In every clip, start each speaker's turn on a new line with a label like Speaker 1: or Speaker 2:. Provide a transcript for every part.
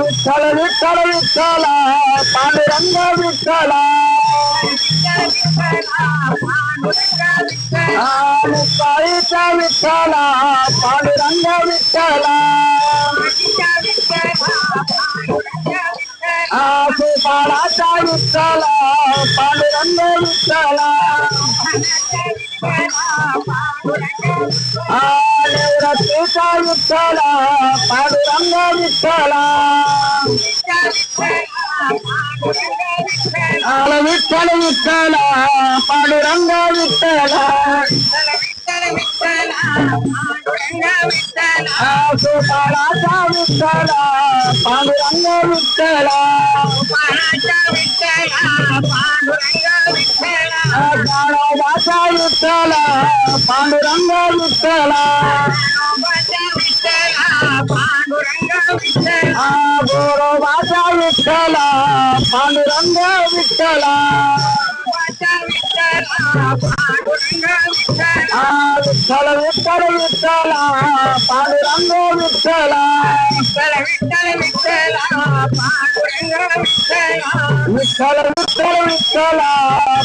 Speaker 1: விட்டல விட்டல விட்டல பாண்டுரங்க விட்டல முத்தாயிட்ட விட்டல பாண்டுரங்க விட்டல பாலாட்டா விட்டல பாண்டுரங்க விட்டல గీతా విఠల పాడురంగ విఠల
Speaker 2: ఆల
Speaker 1: విఠల విఠల పాడురంగ విఠల సుపరాజా విఠల పాండురంగ విఠల
Speaker 2: పాండురంగ
Speaker 1: విఠల పాండురంగ విఠల வாச விட்டலா பாண்டுரங்க விட்டலா விட்டல விட்டல விட்டலா பாண்டுரங்க விட்டலா
Speaker 2: விட்டல விட்டலா
Speaker 1: விட்டல விட்டல விட்டலா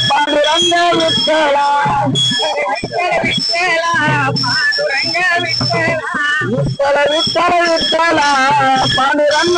Speaker 1: பாண்டுரங்க விட்டலா. விட்டல விட்டல விட்டல பாண்டு ரன்ன